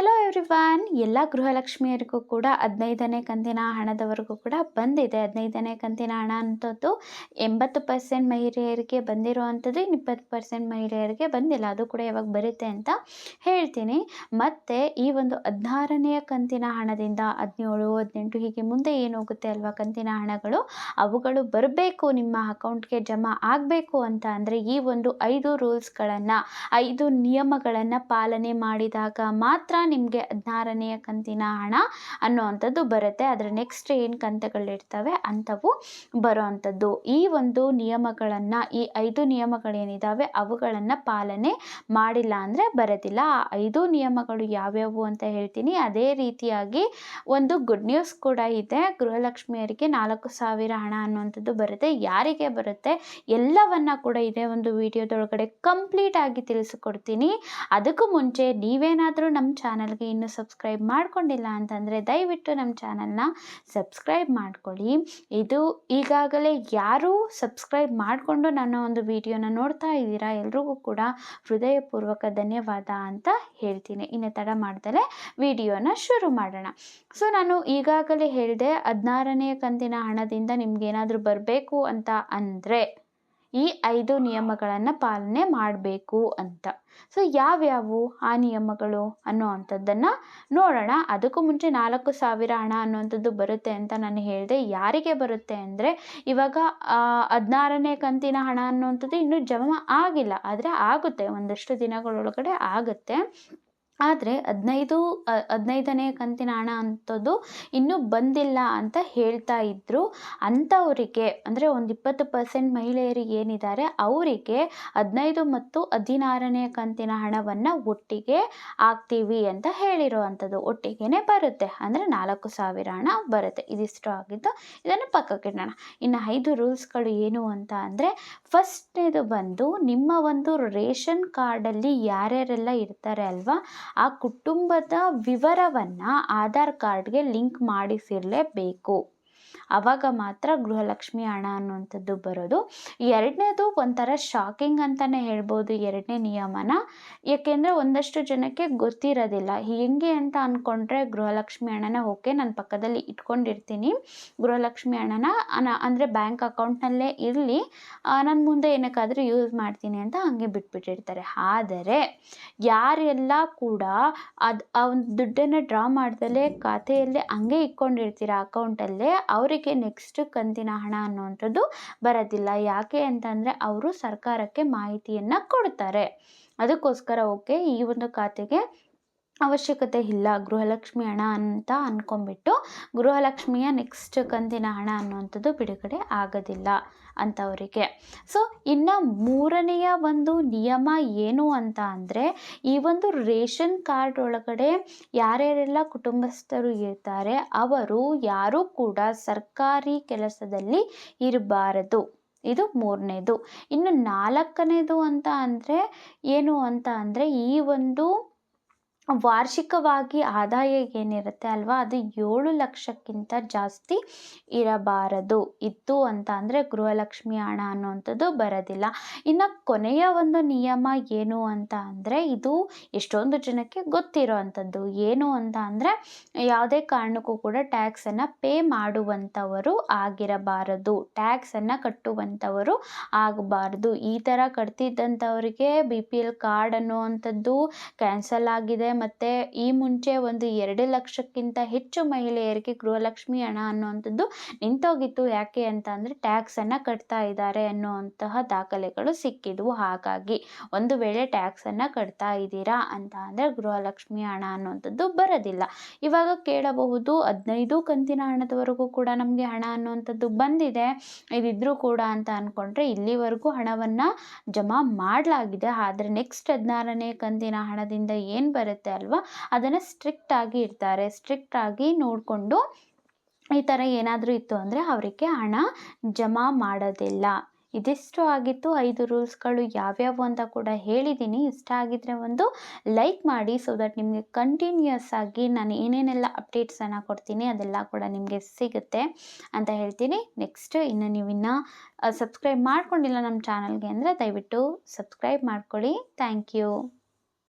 Hello everyone ಎಲ್ಲ ಗೃಹಲಕ್ಷ್ಮಿಯರಿಗೂ ಕೂಡ ಹದಿನೈದನೇ ಕಂತಿನ ಹಣದವರೆಗೂ ಕೂಡ ಬಂದಿದೆ. ಹದಿನೈದನೇ ಕಂತಿನ ಹಣ ಅಂಥದ್ದು ಎಂಬತ್ತು ಪರ್ಸೆಂಟ್ ಮಹಿಳೆಯರಿಗೆ ಬಂದಿರುವಂಥದ್ದು ಇನ್ನು ಇಪ್ಪತ್ತು ಪರ್ಸೆಂಟ್ ಮಹಿಳೆಯರಿಗೆ ಬಂದಿಲ್ಲ. ಅದು ಕೂಡ ಯಾವಾಗ ಬರುತ್ತೆ ಅಂತ ಹೇಳ್ತೀನಿ. ಮತ್ತು ಈ ಒಂದು ಹದಿನಾರನೆಯ ಕಂತಿನ ಹಣದಿಂದ ಹದಿನೇಳು, ಹದಿನೆಂಟು ಹೀಗೆ ಮುಂದೆ ಏನು ಹೋಗುತ್ತೆ ಅಲ್ವಾ ಕಂತಿನ ಹಣಗಳು? ಅವುಗಳು ಬರಬೇಕು, ನಿಮ್ಮ ಅಕೌಂಟ್ಗೆ ಜಮಾ ಆಗಬೇಕು ಅಂತ ಅಂದರೆ ಈ ಒಂದು ಐದು ರೂಲ್ಸ್ಗಳನ್ನು ಐದು ನಿಯಮಗಳನ್ನು ಪಾಲನೆ ಮಾಡಿದಾಗ ಮಾತ್ರ ನಿಮಗೆ ಹದಿನಾರನೆಯ ಕಂತಿನ ಹಣ ಅನ್ನೋವಂಥದ್ದು ಬರುತ್ತೆ. ಅದರ ನೆಕ್ಸ್ಟ್ ಏನು ಕಂತುಗಳಿರ್ತವೆ ಅಂಥವು ಬರೋವಂಥದ್ದು. ಈ ಒಂದು ನಿಯಮಗಳನ್ನು, ಈ ಐದು ನಿಯಮಗಳೇನಿದ್ದಾವೆ ಅವುಗಳನ್ನು ಪಾಲನೆ ಮಾಡಿಲ್ಲ ಅಂದರೆ ಬರೋದಿಲ್ಲ. ಆ ಐದು ನಿಯಮಗಳು ಯಾವ್ಯಾವು ಅಂತ ಹೇಳ್ತೀನಿ. ಅದೇ ರೀತಿಯಾಗಿ ಒಂದು ಗುಡ್ ನ್ಯೂಸ್ ಕೂಡ ಇದೆ. ಗೃಹಲಕ್ಷ್ಮಿಯರಿಗೆ ನಾಲ್ಕು ಸಾವಿರ ಹಣ ಅನ್ನುವಂಥದ್ದು ಬರುತ್ತೆ. ಯಾರಿಗೆ ಬರುತ್ತೆ? ಎಲ್ಲವನ್ನ ಕೂಡ ಇದೆ ಒಂದು ವಿಡಿಯೋದೊಳಗಡೆ ಕಂಪ್ಲೀಟ್ ಆಗಿ ತಿಳಿಸಿಕೊಡ್ತೀನಿ. ಅದಕ್ಕೂ ಮುಂಚೆ ನೀವೇನಾದರೂ ನಮ್ಮ ಚಾನಲ್ಗೆ ಇನ್ನೂ ಸಬ್ಸ್ಕ್ರೈಬ್ ಮಾಡಿಕೊಂಡಿಲ್ಲ ಅಂತಂದರೆ ದಯವಿಟ್ಟು ನಮ್ಮ ಚಾನಲ್ನ ಸಬ್ಸ್ಕ್ರೈಬ್ ಮಾಡ್ಕೊಳ್ಳಿ. ಇದು ಈಗಾಗಲೇ ಯಾರೂ ಸಬ್ಸ್ಕ್ರೈಬ್ ಮಾಡಿಕೊಂಡು ನನ್ನ ಒಂದು ವಿಡಿಯೋನ ನೋಡ್ತಾ ಇದ್ದೀರಾ ಎಲ್ರಿಗೂ ಕೂಡ ಹೃದಯಪೂರ್ವಕ ಧನ್ಯವಾದ ಅಂತ ಹೇಳ್ತೀನಿ. ಇನ್ನು ತಡ ಮಾಡ್ದಲೇ ವಿಡಿಯೋನ ಶುರು ಮಾಡೋಣ. ಸೊ ನಾನು ಈಗಾಗಲೇ ಹೇಳಿದೆ ಹದಿನಾರನೇ ಕಂತಿನ ಹಣದಿಂದ ನಿಮ್ಗೇನಾದರೂ ಬರಬೇಕು ಅಂತ ಅಂದರೆ ಈ ಐದು ನಿಯಮಗಳನ್ನು ಪಾಲನೆ ಮಾಡಬೇಕು ಅಂತ. ಸೊ ಯಾವ್ಯಾವು ಆ ನಿಯಮಗಳು ಅನ್ನೋ ಅಂಥದ್ದನ್ನು ನೋಡೋಣ. ಅದಕ್ಕೂ ಮುಂಚೆ ನಾಲ್ಕು ಸಾವಿರ ಹಣ ಅನ್ನುವಂಥದ್ದು ಬರುತ್ತೆ ಅಂತ ನಾನು ಹೇಳಿದೆ. ಯಾರಿಗೆ ಬರುತ್ತೆ ಅಂದರೆ, ಇವಾಗ ಹದಿನಾರನೇ ಕಂತಿನ ಹಣ ಅನ್ನುವಂಥದ್ದು ಇನ್ನೂ ಜಮಾ ಆಗಿಲ್ಲ. ಆದರೆ ಆಗುತ್ತೆ. ಒಂದಷ್ಟು ದಿನಗಳೊಳಗಡೆ ಆಗುತ್ತೆ. ಆದರೆ ಹದಿನೈದು ಹದಿನೈದನೇ ಕಂತಿನ ಹಣ ಅಂಥದ್ದು ಇನ್ನೂ ಬಂದಿಲ್ಲ ಅಂತ ಹೇಳ್ತಾ ಇದ್ದರು ಅಂಥವರಿಗೆ, ಅಂದರೆ ಒಂದು ಇಪ್ಪತ್ತು ಪರ್ಸೆಂಟ್ ಮಹಿಳೆಯರಿಗೆ ಏನಿದ್ದಾರೆ ಅವರಿಗೆ ಹದಿನೈದು ಮತ್ತು ಹದಿನಾರನೇ ಕಂತಿನ ಹಣವನ್ನು ಒಟ್ಟಿಗೆ ಹಾಕ್ತೀವಿ ಅಂತ ಹೇಳಿರೋ ಅಂಥದ್ದು ಒಟ್ಟಿಗೆ ಬರುತ್ತೆ. ಅಂದರೆ ನಾಲ್ಕು ಸಾವಿರ ಹಣ ಬರುತ್ತೆ. ಇದಿಷ್ಟು ಆಗಿದ್ದು ಇದನ್ನು ಪಕ್ಕಕ್ಕಿಡೋಣ ಇನ್ನು ಐದು ರೂಲ್ಸ್ಗಳು ಏನು ಅಂತ ಅಂದರೆ, ಫಸ್ಟ್ನೇದು ಬಂದು ನಿಮ್ಮ ಒಂದು ರೇಷನ್ ಕಾರ್ಡಲ್ಲಿ ಯಾರ್ಯಾರೆಲ್ಲ ಇರ್ತಾರೆ ಅಲ್ವಾ ಆ ಕುಟುಂಬದ ವಿವರವನ್ನು ಆಧಾರ್ ಕಾರ್ಡ್ಗೆ ಲಿಂಕ್ ಮಾಡಿಸಿರಲೇಬೇಕು. ಆವಾಗ ಮಾತ್ರ ಗೃಹಲಕ್ಷ್ಮಿ ಹಣ ಅನ್ನುವಂಥದ್ದು ಬರೋದು. ಎರಡನೇದು ಒಂಥರ ಶಾಕಿಂಗ್ ಅಂತಲೇ ಹೇಳ್ಬೋದು ಎರಡನೇ ನಿಯಮನ. ಏಕೆಂದರೆ ಒಂದಷ್ಟು ಜನಕ್ಕೆ ಗೊತ್ತಿರೋದಿಲ್ಲ. ಹೆಂಗೆ ಅಂತ ಅಂದ್ಕೊಂಡ್ರೆ ಗೃಹಲಕ್ಷ್ಮಿ ಹಣನ ಓಕೆ ನಾನು ಪಕ್ಕದಲ್ಲಿ ಇಟ್ಕೊಂಡಿರ್ತೀನಿ. ಗೃಹಲಕ್ಷ್ಮಿ ಹಣನ ಅಂದರೆ ಬ್ಯಾಂಕ್ ಅಕೌಂಟ್ನಲ್ಲೇ ಇರಲಿ. ನಾನು ಮುಂದೆ ಏನಕ್ಕಾದರೂ ಯೂಸ್ ಮಾಡ್ತೀನಿ ಅಂತ ಹಾಗೆ ಬಿಟ್ಬಿಟ್ಟಿರ್ತಾರೆ. ಆದರೆ ಯಾರೆಲ್ಲ ಕೂಡ ಅದು, ಆ ದುಡ್ಡನ್ನು ಡ್ರಾ ಮಾಡ್ದಲೇ, ಖಾತೆಯಲ್ಲೇ ಹಂಗೆ ಇಟ್ಕೊಂಡಿರ್ತೀರ ಅಕೌಂಟಲ್ಲೇ ಅವರಿಗೆ ನೆಕ್ಸ್ಟ್ ಕಂತಿನ ಹಣ ಅನ್ನುವಂಥದ್ದು ಬರೋದಿಲ್ಲ. ಯಾಕೆ ಅಂತಂದರೆ ಅವರು ಸರ್ಕಾರಕ್ಕೆ ಮಾಹಿತಿಯನ್ನು ಕೊಡ್ತಾರೆ. ಅದಕ್ಕೋಸ್ಕರ ಓಕೆ ಈ ಒಂದು ಖಾತೆಗೆ ಅವಶ್ಯಕತೆ ಇಲ್ಲ, ಗೃಹಲಕ್ಷ್ಮಿ ಹಣ ಅಂತ ಅಂದ್ಕೊಂಬಿಟ್ಟು ಗೃಹಲಕ್ಷ್ಮಿಯ ನೆಕ್ಸ್ಟ್ ಕಂತಿನ ಹಣ ಅನ್ನುವಂಥದ್ದು ಬಿಡುಗಡೆ ಆಗೋದಿಲ್ಲ ಅಂಥವರಿಗೆ ಸೊ ಇನ್ನು ಮೂರನೆಯ ಒಂದು ನಿಯಮ ಏನು ಅಂತ ಅಂದರೆ, ಈ ಒಂದು ರೇಷನ್ ಕಾರ್ಡ್ ಒಳಗಡೆ ಯಾರ್ಯಾರೆಲ್ಲ ಕುಟುಂಬಸ್ಥರು ಇರ್ತಾರೆ, ಅವರು ಯಾರೂ ಕೂಡ ಸರ್ಕಾರಿ ಕೆಲಸದಲ್ಲಿ ಇರಬಾರದು. ಇದು ಮೂರನೇದು. ಇನ್ನು ನಾಲ್ಕನೇದು ಅಂತ ಅಂದರೆ, ಏನು ಅಂತ ಅಂದರೆ, ಈ ಒಂದು ವಾರ್ಷಿಕವಾಗಿ ಆದಾಯ ಏನಿರುತ್ತೆ ಅಲ್ವಾ? ಅದು ಏಳು ಲಕ್ಷಕ್ಕಿಂತ ಜಾಸ್ತಿ ಇರಬಾರದು. ಇತ್ತು ಅಂತ ಅಂದರೆ ಗೃಹಲಕ್ಷ್ಮಿ ಹಣ ಅನ್ನುವಂಥದ್ದು ಬರೋದಿಲ್ಲ. ಇನ್ನು ಕೊನೆಯ ಒಂದು ನಿಯಮ ಏನು ಅಂತ ಅಂದರೆ ಇದು ಎಷ್ಟೊಂದು ಜನಕ್ಕೆ ಗೊತ್ತಿರೋ ಅಂಥದ್ದು ಏನು ಅಂತ ಅಂದರೆ ಯಾವುದೇ ಕಾರಣಕ್ಕೂ ಕೂಡ ಟ್ಯಾಕ್ಸನ್ನು ಪೇ ಮಾಡುವಂಥವರು ಆಗಿರಬಾರದು. ಟ್ಯಾಕ್ಸನ್ನು ಕಟ್ಟುವಂಥವರು ಆಗಬಾರದು. ಈ ಥರ ಕಟ್ತಿದ್ದಂಥವರಿಗೆ ಬಿ ಪಿ ಎಲ್ ಕಾರ್ಡ್ ಅನ್ನುವಂಥದ್ದು ಕ್ಯಾನ್ಸಲ್ ಆಗಿದೆ ಮತ್ತು ಈ ಮುಂಚೆ ಒಂದು ಎರಡು ಲಕ್ಷಕ್ಕಿಂತ ಹೆಚ್ಚು ಮಹಿಳೆಯರಿಗೆ ಗೃಹಲಕ್ಷ್ಮಿ ಹಣ ಅನ್ನುವಂಥದ್ದು ನಿಂತೋಗಿತ್ತು. ಯಾಕೆ ಅಂತ ಟ್ಯಾಕ್ಸ್ ಟ್ಯಾಕ್ಸನ್ನು ಕಟ್ತಾ ಇದ್ದಾರೆ ಅನ್ನುವಂತಹ ದಾಖಲೆಗಳು ಸಿಕ್ಕಿದ್ವು. ಹಾಗಾಗಿ ಒಂದು ವೇಳೆ ಟ್ಯಾಕ್ಸನ್ನು ಕಟ್ತಾ ಇದ್ದೀರಾ ಅಂತ ಅಂದರೆ ಗೃಹಲಕ್ಷ್ಮಿ ಹಣ ಅನ್ನುವಂಥದ್ದು ಬರೋದಿಲ್ಲ. ಇವಾಗ ಕೇಳಬಹುದು ಹದಿನೈದು ಕಂತಿನ ಹಣದವರೆಗೂ ಕೂಡ ನಮಗೆ ಹಣ ಅನ್ನುವಂಥದ್ದು ಬಂದಿದೆ. ಇದಿದ್ರೂ ಕೂಡ ಅಂತ ಅಂದ್ಕೊಂಡ್ರೆ ಇಲ್ಲಿವರೆಗೂ ಹಣವನ್ನು ಜಮಾ ಮಾಡಲಾಗಿದೆ. ಆದರೆ ನೆಕ್ಸ್ಟ್ ಹದಿನಾರನೇ ಕಂತಿನ ಹಣದಿಂದ ಏನು ಬರುತ್ತೆ? ಅಲ್ವಾ? ಅದನ್ನು ಸ್ಟ್ರಿಕ್ಟ್ ಆಗಿ ಇರ್ತಾರೆ ಸ್ಟ್ರಿಕ್ಟ್ ಆಗಿ ನೋಡಿಕೊಂಡು ಈ ಥರ ಏನಾದರೂ ಇತ್ತು ಅಂದರೆ ಅವರಿಗೆ ಹಣ ಜಮಾ ಮಾಡೋದಿಲ್ಲ. ಇದಿಷ್ಟು ಆಗಿತ್ತು. ಐದು ರೂಲ್ಸ್ಗಳು ಯಾವ್ಯಾವು ಅಂತ ಕೂಡ ಹೇಳಿದ್ದೀನಿ ಇಷ್ಟ ಆಗಿದ್ರೆ ಒಂದು ಲೈಕ್ ಮಾಡಿ ಸೊ ದಟ್ ನಿಮಗೆ ಕಂಟಿನ್ಯೂಯಸ್ ಆಗಿ ನಾನು ಏನೇನೆಲ್ಲ ಅಪ್ಡೇಟ್ಸನ್ನು ಕೊಡ್ತೀನಿ ಅದೆಲ್ಲ ಕೂಡ ನಿಮಗೆ ಸಿಗುತ್ತೆ ಅಂತ ಹೇಳ್ತೀನಿ. ನೆಕ್ಸ್ಟ್ ಇನ್ನು ನೀವು ಇನ್ನೂ ಸಬ್ಸ್ಕ್ರೈಬ್ ಮಾಡ್ಕೊಂಡಿಲ್ಲ ನಮ್ಮ ಚಾನಲ್ಗೆ ಅಂದರೆ ದಯವಿಟ್ಟು ಸಬ್ಸ್ಕ್ರೈಬ್ ಮಾಡ್ಕೊಳ್ಳಿ. Thank you